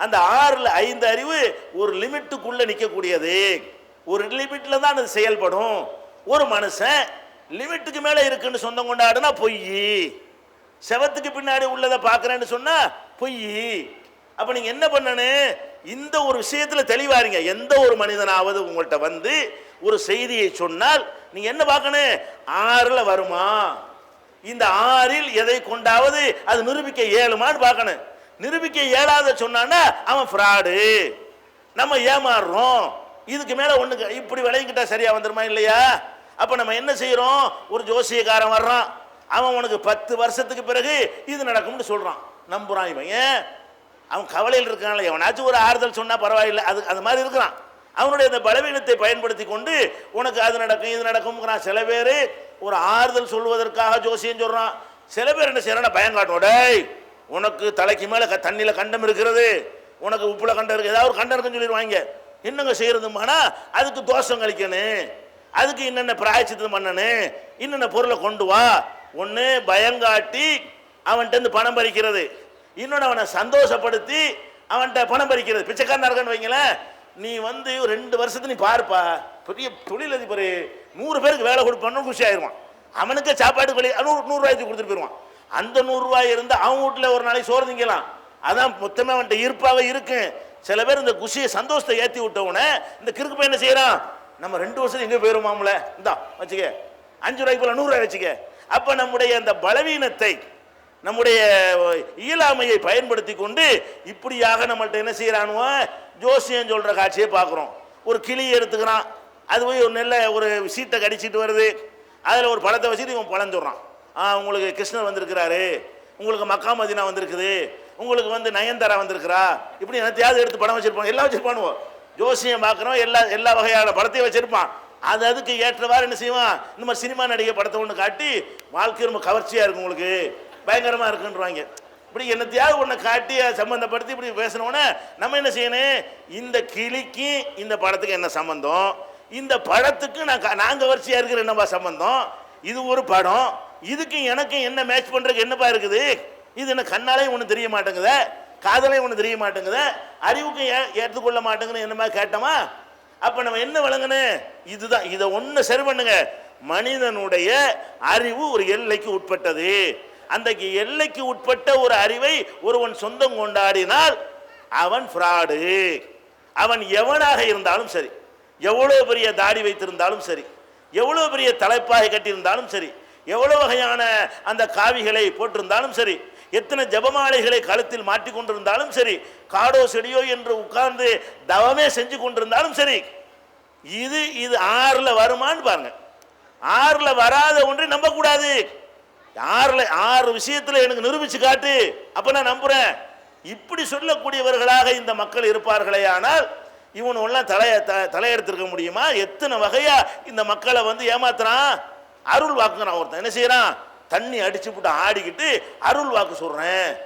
B: அந்த ஆறில் ஐந்து அறிவு ஒரு லிமிட்டுக்குள்ளே நிற்கக்கூடியது ஒரு லிமிட்டில் தான் அது செயல்படும். ஒரு மனுஷன் லிமிட்டுக்கு மேலே இருக்குன்னு சொந்தம் கொண்டாடுனா பொய். செவத்துக்கு பின்னாடி உள்ளதை பார்க்குறேன்னு சொன்னா பொய். அப்போ நீங்கள் என்ன பண்ணணும்? இந்த ஒரு விஷயத்தில் தெளிவாருங்க. எந்த ஒரு மனிதனாவது உங்கள்கிட்ட வந்து ஒரு செய்தியை சொன்னால் நீங்கள் என்ன பார்க்கணும்? ஆறில் வருமா? இந்த ஆறில் எதை கொண்டாவது அது நிரூபிக்க இயலுமான்னு பார்க்கணும். நிரூபிக்க இயலாத சொன்னான்னா அவன் ஃப்ராடு நம்ம ஏமாறுறோம். இதுக்கு மேல ஒண்ணு இப்படி விளையிக்கிட்டா சரியா வந்துருமா இல்லையா? அப்ப நம்ம என்ன செய்யறோம்? ஒரு ஜோசியக்காரன் வர்றான். அவன் உனக்கு பத்து வருஷத்துக்கு பிறகு இது நடக்கும்னு சொல்றான். நம்புறான் இவன். ஏன்? அவன் கவலையில் இருக்கான்ல. எவனாச்சும் ஒரு ஆறுதல் சொன்னா பரவாயில்லை. அது அது மாதிரி இருக்கிறான். அவனுடைய அந்த பலவீனத்தை பயன்படுத்தி கொண்டு உனக்கு அது நடக்கும் இது நடக்கும்ங்கிறான். சில பேர் ஒரு ஆறுதல் சொல்வதற்காக ஜோசியம் சொல்கிறான் சில பேர் என்ன செய்யறான் பயம் காட்டும் டேய் உனக்கு தலைக்கு மேலே க- தண்ணியில் கண்டம் இருக்கிறது. உனக்கு உப்புல கண்டம் இருக்குது ஏதாவது ஒரு கண்டம் இருக்குன்னு சொல்லிடுவாங்க. என்னங்க செய்கிறதுமானா அதுக்கு தோஷம் கழிக்கணும். அதுக்கு என்னென்ன பிராயச்சித்தம் பண்ணணும்? என்னென்ன பொருளை கொண்டு வா? ஒன்று பயங்காட்டி அவன்கிட்ட பணம் பறிக்கிறது. இன்னொன்று அவனை சந்தோஷப்படுத்தி அவன்கிட்ட பணம் பறிக்கிறது. பிச்சைக்காரனா இருக்கான்னு வைங்களேன். நீ வந்து ஒரு ரெண்டு வருஷத்துக்கு நீ பாருப்பா. பெரிய தொழிலதிபர். நூறு பேருக்கு வேலை கொடுப்பான்னு குஷி ஆயிடுவான் அவனுக்கு சாப்பாடு வழி நூறு நூறுரூவாய்க்கு கொடுத்துட்டு போயிடுவான். அந்த நூறுரூவாய் இருந்தால் அவன் வீட்டில் ஒரு நாளைக்கு சோறு திங்கலாம். அதான் மொத்தமே அவன்கிட்ட இருப்பாக இருக்கு. சில பேர் இந்த குஷியை சந்தோஷத்தை ஏற்றி விட்டவன இந்த கிறுக்கு பையனை என்ன நம்ம ரெண்டு வருஷம் எங்கே போயிருமாம்ல இந்தா வச்சுக்க. அஞ்சு ரூபாய்க்கு போல நூறுரூவாய் வச்சுக்க. அப்போ நம்முடைய அந்த பலவீனத்தை நம்முடைய இயலாமையை பயன்படுத்தி கொண்டு இப்படியாக நம்மள்ட்ட என்ன செய்கிறானுவோ ஜோசியம் சொல்கிற காட்சியை பார்க்குறோம். ஒரு கிளியை எடுத்துக்கிறான். அது போய் ஒரு நெல்லை ஒரு சீட்டை கடிச்சிட்டு வருது. அதில் ஒரு பழத்தை வச்சுட்டு இவன் பழம் ஆ உங்களுக்கு கிருஷ்ணர் வந்திருக்கிறாரு. உங்களுக்கு மக்கா மதினா வந்திருக்குது. உங்களுக்கு வந்து நயன்தாரா வந்திருக்கிறா. இப்படி என்னத்தையாவது எடுத்து படம் வச்சிருப்பான் எல்லாம் வச்சிருப்பானுவோம் ஜோசியம் பார்க்குறோம் எல்லா எல்லா வகையான படத்தையும் வச்சிருப்பான். அது அதுக்கு ஏற்றவாறு என்ன செய்வான்? இந்த மாதிரி சினிமா நடிகை படத்தை ஒன்று காட்டி வாழ்க்கை ரொம்ப கவர்ச்சியாக இருக்கும் உங்களுக்கு. பயங்கரமாக இருக்குன்றவாங்க. இப்படி என்னத்தையாவது ஒன்றை காட்டி அதை சம்மந்தப்படுத்தி இப்படி பேசினோன்னே நம்ம என்ன செய்யணும்? இந்த கிளிக்கு இந்த படத்துக்கு என்ன சம்மந்தம் இந்த படத்துக்கு நான் நாங்கள் வரிசையாக இருக்கிற என்னப்பா சம்மந்தம் இது ஒரு படம். இதுக்கு எனக்கும் என்ன மேட்ச் பண்ணுறதுக்கு என்னப்பா இருக்குது? இது என்ன கண்ணாலே ஒன்று தெரிய மாட்டேங்குத? காதலே ஒன்று தெரிய மாட்டேங்குதே? அறிவுக்கு ஏ ஏற்றுக்கொள்ள மாட்டேங்குன்னு என்னமா கேட்டோமா? அப்போ நம்ம என்ன விளங்கணும் இதுதான். இதை ஒன்று சரி பண்ணுங்க. மனிதனுடைய அறிவு ஒரு எல்லைக்கு உட்பட்டது. அந்த எல்லைக்கு உட்பட்ட ஒரு அறிவை ஒருவன் சொந்தம் கொண்டாடினால் அவன் ஃப்ராடு அவன் எவனாக இருந்தாலும் சரி. எவ்வளோ பெரிய தாடி வைத்திருந்தாலும் சரி எவ்வளோ பெரிய தலைப்பாகை கட்டியிருந்தாலும் சரி எவ்வளோ வகையான அந்த காவிகளை போட்டிருந்தாலும் சரி எத்தனை ஜபமாலைகளை கழுத்தில் மாட்டிக் கொண்டிருந்தாலும் சரி காடோ செடியோ என்று உட்கார்ந்து தவமே செஞ்சு கொண்டிருந்தாலும் சரி இது இது ஆறில் வருமான்னு பாருங்க. ஆறில் வராத ஒன்றை நம்பக்கூடாது. ஆறில் ஆறு விஷயத்தில் எனக்கு நிரூபித்து காட்டு. அப்போ நான் நம்புகிறேன் இப்படி சொல்லக்கூடியவர்களாக இந்த மக்கள் இருப்பார்களே ஆனால் இவனுலாம் தலைய த- தலையெடுத்திருக்க முடியுமா? எத்தனை வகையா இந்த மக்களை வந்து ஏமாத்துறான்? அருள் வாக்குறான் ஒருத்தன். என்ன செய்யறான்? தண்ணி அடிச்சு போட்டு ஆடிக்கிட்டு அருள் வாக்கு சொல்றேன்.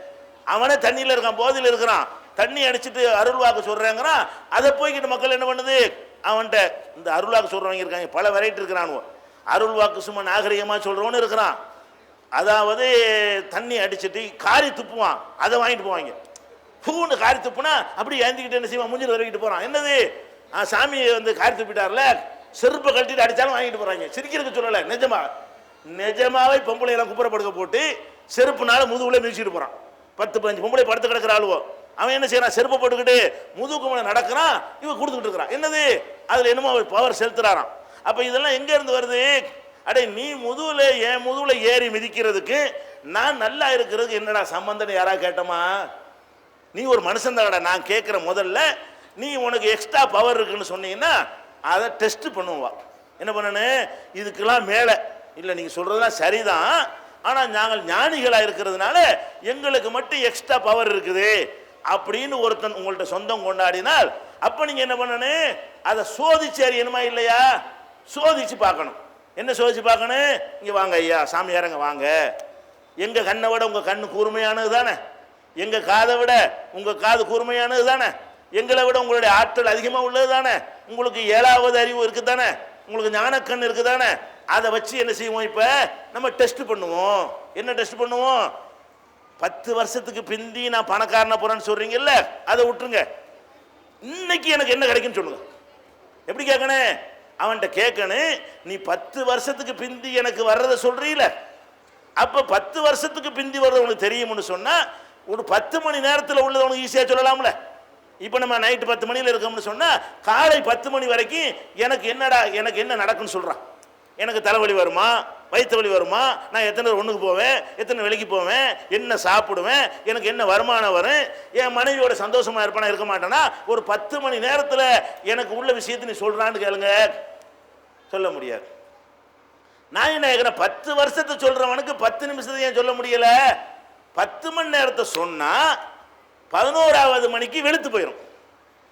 B: அவனே தண்ணியில் இருக்கான் போதையில் இருக்கிறான். தண்ணி அடிச்சிட்டு அருள் வாக்கு சொல்றேங்கிறான். அதை போய்கிட்டு மக்கள் என்ன பண்ணுது? அவன்கிட்ட இந்த அருள் வாக்கு சொல்றவங்க இருக்காங்க பல வெரைட்டி இருக்கிறானுவோ. அருள் வாக்கு சும்மா நாகரிகமாக சொல்றவனு இருக்கிறான். அதாவது தண்ணி அடிச்சிட்டு காரி துப்புவான். அதை வாங்கிட்டு போவாங்க. பூன்னு காரி துப்புனா அப்படி ஏந்திக்கிட்டு என்ன செய்வான்? மூஞ்சில் வரைக்கிட்டு போகிறான் என்னது? சாமியை வந்து காரி துப்பிட்டார்ல? செருப்பை கழட்டிட்டு அடித்தாலும் வாங்கிட்டு போகிறாங்க சிரிக்கிறதுக்கு சொல்லலை. நிஜமா நிஜமாவே பொம்பளை எல்லாம் குப்புறப்படுக்க போட்டு செருப்புனால முதுகுல மிதிச்சிட்டு போகிறான் பத்து பதினஞ்சு பொம்பளை படுத்து கிடக்கிற ஆளுவோ. அவன் என்ன செய்யறான்? செருப்பை போட்டுக்கிட்டு முதுகு மேலே நடக்கிறான். இவன் கொடுத்துக்கிட்டு இருக்கிறான். என்னது? அதில் என்னமோ பவர் செலுத்துறாராம். அப்போ இதெல்லாம் எங்கேருந்து வருது? அடே நீ முதுகில் என் முதுகில் ஏறி மிதிக்கிறதுக்கு நான் நல்லா இருக்கிறதுக்கு என்னடா சம்பந்தம் யாராவது கேட்டோமா? நீ ஒரு மனுஷன் நான் கேட்குற முதல்ல நீ உனக்கு எக்ஸ்ட்ரா பவர் இருக்குன்னு சொன்னீங்கன்னா அதை டெஸ்ட் பண்ணுவா. என்ன பண்ணணும் இதுக்கெல்லாம் மேலே. இல்லை நீங்கள் சொல்கிறதுலாம் சரிதான். ஆனால் நாங்கள் ஞானிகளாக இருக்கிறதுனால எங்களுக்கு மட்டும் எக்ஸ்ட்ரா பவர் இருக்குது. அப்படின்னு ஒருத்தன் உங்கள்ட்ட சொந்தம் கொண்டாடினால் அப்போ நீங்கள் என்ன பண்ணணும் அதை சோதிச்சு அறியணுமா இல்லையா? சோதிச்சு பார்க்கணும். என்ன சோதிச்சு பார்க்கணும்? இங்கே வாங்க ஐயா சாமியாரங்க வாங்க. எங்கள் கண்ணை விட உங்கள் கண்ணு கூர்மையானது தானே? எங்கள் காதை விட உங்கள் காது கூர்மையானது தானே? எங்களை விட உங்களுடைய ஆற்றல் அதிகமாக உள்ளது தானே? உங்களுக்கு ஏழாவது அறிவு இருக்குது தானே? உங்களுக்கு ஞானக்கண் இருக்குது தானே? அதை வச்சு என்ன செய்வோம் இப்போ? நம்ம டெஸ்ட் பண்ணுவோம். என்ன டெஸ்ட் பண்ணுவோம்? பத்து வருஷத்துக்கு பிந்தி நான் பணக்காரனை போகிறேன்னு சொல்கிறீங்கல்ல அதை விட்டுருங்க. இன்னைக்கு எனக்கு என்ன கிடைக்குன்னு சொல்லுங்க. எப்படி கேட்கணும்? அவன்கிட்ட கேட்கணும் நீ பத்து வருஷத்துக்கு பிந்தி எனக்கு வர்றதை சொல்கிறீல அப்போ பத்து வருஷத்துக்கு பிந்தி வர்றது உனக்கு தெரியும்னு சொன்னால் ஒரு பத்து மணி நேரத்தில் உள்ளது உனக்கு ஈஸியாக சொல்லலாம்ல? இப்போ நம்ம நைட்டு பத்து மணியில் இருக்கோம்னு சொன்னால் காலை பத்து மணி வரைக்கும் எனக்கு என்னடா எனக்கு என்ன நடக்குன்னு சொல்கிறான் எனக்கு தலைவலி வருமா? வயிற்று வலி வருமா? நான் எத்தனை ஒன்றுக்கு போவேன்? எத்தனை விலைக்கு போவேன்? என்ன சாப்பிடுவேன்? எனக்கு என்ன வருமானம் வரும்? என் மனைவியோட சந்தோஷமாக இருப்பானா இருக்க மாட்டேனா? ஒரு பத்து மணி நேரத்தில் எனக்கு உள்ள விஷயத்தை நீ சொல்கிறான்னு கேளுங்க. சொல்ல முடியாது. நான் என்ன கேட்குறேன் பத்து வருஷத்தை சொல்கிறவனுக்கு பத்து நிமிஷத்தை ஏன் சொல்ல முடியலை? பத்து மணி நேரத்தை சொன்னா பதினோராவது மணிக்கு வெளுத்து போயிடும்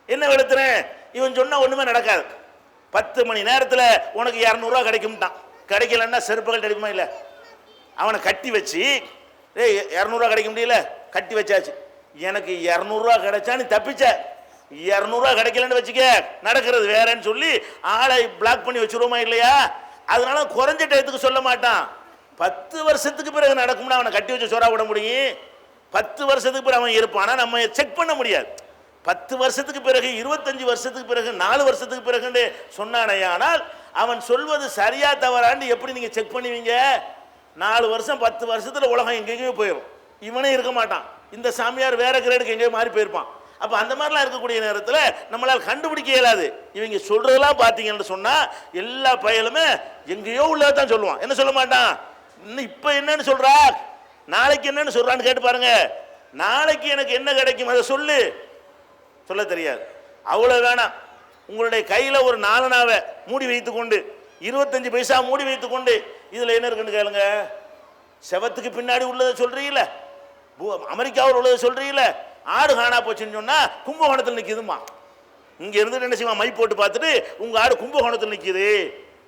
B: என்ன வெளுத்துறேன் இவன் சொன்னா ஒண்ணுமே நடக்காது. பத்து மணி நேரத்தில் உனக்கு இரநூறுவா கிடைக்கும்ட்டான். கிடைக்கலன்னா செருப்புகள் கிடைக்குமா இல்லை? அவனை கட்டி வச்சு ஏய் இரநூறுவா கிடைக்க முடியல? கட்டி வச்சாச்சு. எனக்கு இரநூறுவா கிடைச்சா நீ தப்பிச்ச. இரநூறுவா கிடைக்கலன்னு வச்சுக்க நடக்கிறது வேறன்னு சொல்லி ஆளை பிளாக் பண்ணி வச்சுருவோமா இல்லையா? அதனால குறைஞ்ச டயத்துக்கு சொல்ல மாட்டான். பத்து வருஷத்துக்கு பிறகு நடக்கும்னா அவனை கட்டி வச்சு சோறா விட முடியும். பத்து வருஷத்துக்கு பிறகு அவன் இருப்பானா. நம்ம செக் பண்ண முடியாது. பத்து வருஷத்துக்கு பிறகு இருபத்தஞ்சு வருஷத்துக்கு பிறகு நாலு வருஷத்துக்கு பிறகுன்னு சொன்னானேயானால் அவன் சொல்வது சரியா தவறான்னு எப்படி நீங்கள் செக் பண்ணுவீங்க? நாலு வருஷம் பத்து வருஷத்தில் உலகம் எங்கெங்கேயோ போயிடும் இவனே இருக்க மாட்டான். இந்த சாமியார் வேற கிரேடுக்கு எங்கேயோ மாறி போயிருப்பான். அப்போ அந்த மாதிரிலாம் இருக்கக்கூடிய நேரத்தில் நம்மளால் கண்டுபிடிக்க இயலாது. இவங்க சொல்றதெல்லாம் பார்த்தீங்கன்னு சொன்னால் எல்லா பயலுமே எங்கேயோ உள்ளதான் சொல்லுவான். என்ன சொல்ல மாட்டான்? இன்னும் இப்போ என்னன்னு சொல்கிறா நாளைக்கு என்னன்னு சொல்கிறான்னு கேட்டு பாருங்க. நாளைக்கு எனக்கு என்ன கிடைக்கும்? அதை சொல்லு. சொல்ல தெரியாது. அவ்வளோ வேணாம். உங்களுடைய கையில் ஒரு நாலனாவை மூடி வைத்துக்கொண்டு இருபத்தஞ்சு பைசா மூடி வைத்துக்கொண்டு இதில் என்ன இருக்குன்னு கேளுங்க. செவத்துக்கு பின்னாடி உள்ளதை சொல்றீங்கள அமெரிக்காவில் உள்ளதை சொல்கிறீங்கள ஆடு காணா போச்சுன்னு சொன்னால் கும்பகோணத்தில் நிற்கிதுமா இங்கே இருந்துட்டு என்ன செய்வான்? மை போட்டு பார்த்துட்டு உங்கள் ஆடு கும்பகோணத்தில் நிற்கிது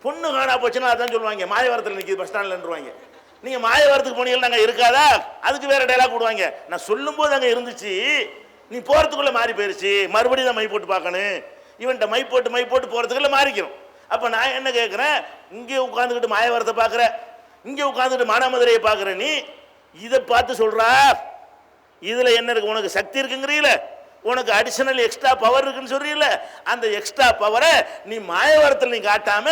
B: பொண்ணு காணா போச்சுன்னா அதான் சொல்லுவாங்க. மாயவரத்தில் நிற்கிது பஸ் ஸ்டாண்ட்லன்றுவாங்க நீங்கள் மாயவரத்துக்கு போனீங்கன்னா நாங்கள் இருக்காதா? அதுக்கு வேறு டைலாக் விடுவாங்க. நான் சொல்லும்போது அங்கே இருந்துச்சு. நீ போகிறதுக்குள்ளே மாறி போயிருச்சு. மறுபடியும் தான் மை போட்டு பார்க்கணும். இவன்கிட்ட மை போட்டு மை போட்டு போகிறதுக்குள்ளே மாறிக்கணும் அப்போ நான் என்ன கேட்குறேன் இங்கே உட்காந்துக்கிட்டு மாயவரத்தை பார்க்குற. இங்கே உட்காந்துக்கிட்டு மானாமதுரையை பார்க்குற நீ. இதை பார்த்து சொல்கிறா இதில் என்ன இருக்கு? உனக்கு சக்தி இருக்குங்கிறீங்களே உனக்கு அடிஷனல் எக்ஸ்ட்ரா பவர் இருக்குன்னு சொல்றீல அந்த எக்ஸ்ட்ரா பவரை நீ மாயவரத்தில் நீ காட்டாம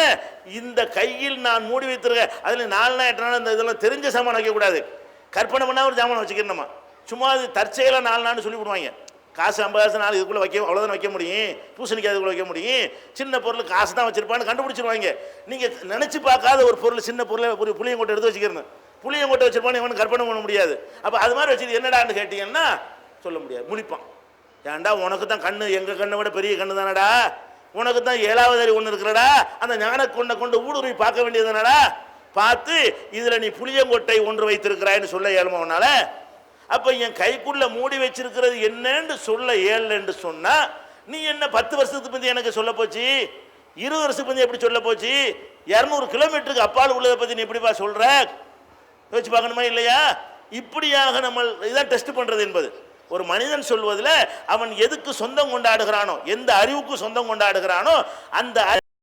B: இந்த கையில் நான் மூடி வைத்திருக்க அதில் நாலு நாள் எட்டு நாள் இந்த இதெல்லாம் தெரிஞ்ச சாமான் வைக்கக்கூடாது. கற்பனை பண்ணால் ஒரு சாமான் வச்சுக்கணுமா? சும்மா அது தற்செயலாக நாலு நாள்னு சொல்லி விடுவாங்க காசு ஐம்பதாயிரம் நாள் இதுக்குள்ளே வைக்க அவ்வளோதான் வைக்க முடியும். பூசணிக்காய் அதுக்குள்ளே வைக்க முடியும். சின்ன பொருள் காசு தான் வச்சுருப்பான்னு கண்டுபிடிச்சிருவாங்க. நீங்கள் நினச்சி பார்க்காத ஒரு பொருள் சின்ன பொருளை ஒரு புளியங்கொட்டை எடுத்து வச்சுக்கிறேன் புளியங்கொட்டை வச்சிருப்பான்னு இவனு கற்பனை பண்ண முடியாது. அப்போ அது மாதிரி வச்சுட்டு என்னடான்னு கேட்டிங்கன்னா சொல்ல முடியாது. முழிப்பான். ஏன்டா உனக்கு தான் கண்ணு எங்கள் கண்ணை விட பெரிய கண்ணு தானடா? உனக்கு தான் ஏழாவது அறிவு ஒன்று இருக்கிறடா? அந்த ஞான கொண்டை கொண்டு ஊடுருவி பார்க்க வேண்டியது தானடா? பார்த்து இதில் நீ புளியங்கொட்டை ஒன்று வைத்திருக்கிறாய்ன்னு சொல்ல இயலுமா உன்னால? அப்போ என் கைக்குள்ளே மூடி வச்சிருக்கிறது என்னன்னு சொல்ல ஏழு சொன்னால் நீ என்ன பத்து வருஷத்துக்கு பத்தி எனக்கு சொல்ல போச்சு? இருபது வருஷத்துக்கு பத்தி எப்படி சொல்ல போச்சு? இரநூறு கிலோமீட்டருக்கு அப்பால் உள்ளதை பற்றி நீ எப்படிப்பா சொல்கிற யோசிச்சு பார்க்கணுமா இல்லையா? இப்படியாக நம்ம இதான் டெஸ்ட் பண்ணுறது என்பது. ஒரு மனிதன் சொல்வதில் அவன் எதுக்கு சொந்தம் கொண்டாடுகிறானோ எந்த அறிவுக்கு சொந்தம் கொண்டாடுகிறானோ அந்த